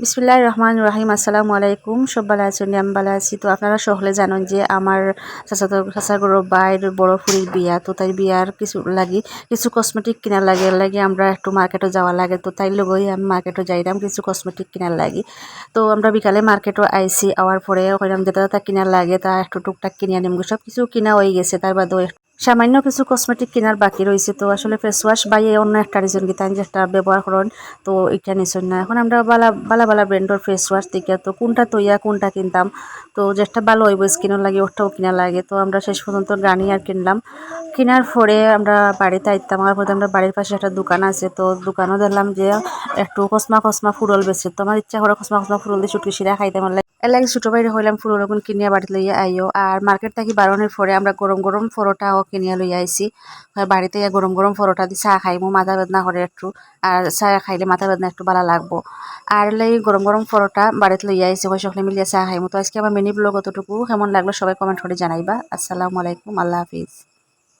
বিসমুল্লাহ রহমান রহিম আসসালামু আলাইকুম। সব ভালো আছেন? আমি ভালো আছি। তো আপনারা সকলে জানেন যে আমার চাচাতো চাচাগুলো বাইর বড় ফুরির বিয়া। তো তাই বিয়ার কিছু লাগি, কিছু কসমেটিক কিনার লাগে। লাগে আমরা একটু মার্কেটে যাওয়া লাগে। তো তাই লগই আমি মার্কেটে যাইলাম, কিছু কসমেটিক কিনার লাগি। তো আমরা বিকালে মার্কেটও আইসি আওয়ার পরে কইলাম যেটা তা কিনার লাগে। তা, একটু টুকটাক কিনে আনিম সব কিছু কিনা হয়ে গেছে। তার বাদেও সামান্য কিছু কসমেটিক কেনার বাকি রয়েছে, তো আসলে ফেস ওয়াশ বাইয়ে অন্য একটা রিজন কি, তাই যেটা ব্যবহার করেন, তো এটা নিশ্চয় না। এখন আমরা বালা বালা বালা ব্র্যান্ডের ফেস ওয়াশ থেকে তো কোনটা তৈয়া, কোনটা কিনতাম, তো যেটা ভালো হইব স্কিনের লাগে ওটাও কিনা লাগে, তো আমরা শেষ পর্যন্ত গার্নিয়ার কিনলাম। কেনার পরে আমরা বাড়িতে আইতাম আমার পরে আমরা বাড়ির পাশে একটা দোকান আছে, তো দোকানও দেখলাম যে একটু কসমা কসমা ফুরল বেছে তো আমার ইচ্ছা করে কসমা কসমা ফুরল দিয়ে চুটকি সিরা খাইতে আমার এর লাগে ছোটো বাইরে হইলাম ফুরল এখন কিনিয়া বাড়িতে লইয়া আইও। আর মার্কেট থাকি বারণের পরে আমরা গরম গরম পরোটাও কিনিয়া লইয়া আইছি। আর বাড়িতে গরম গরম পরোটা দিয়ে চা খাইমু, মাথা বেদনা করে একটু। আর চা খাইলে মাথা বেদনা একটু ভালো লাগবো। আর লাই গরম গরম পরোটা বাড়িতে লইয়া আইছি ওই সকলে মিলিয়ে চা খাইমু। তো আজকে আমার মিনি ব্লগ অতটুকু কেমন লাগল সবাই কমেন্ট করে জানাইবা। আসসালামু আলাইকুম, আল্লাহ হাফিজ।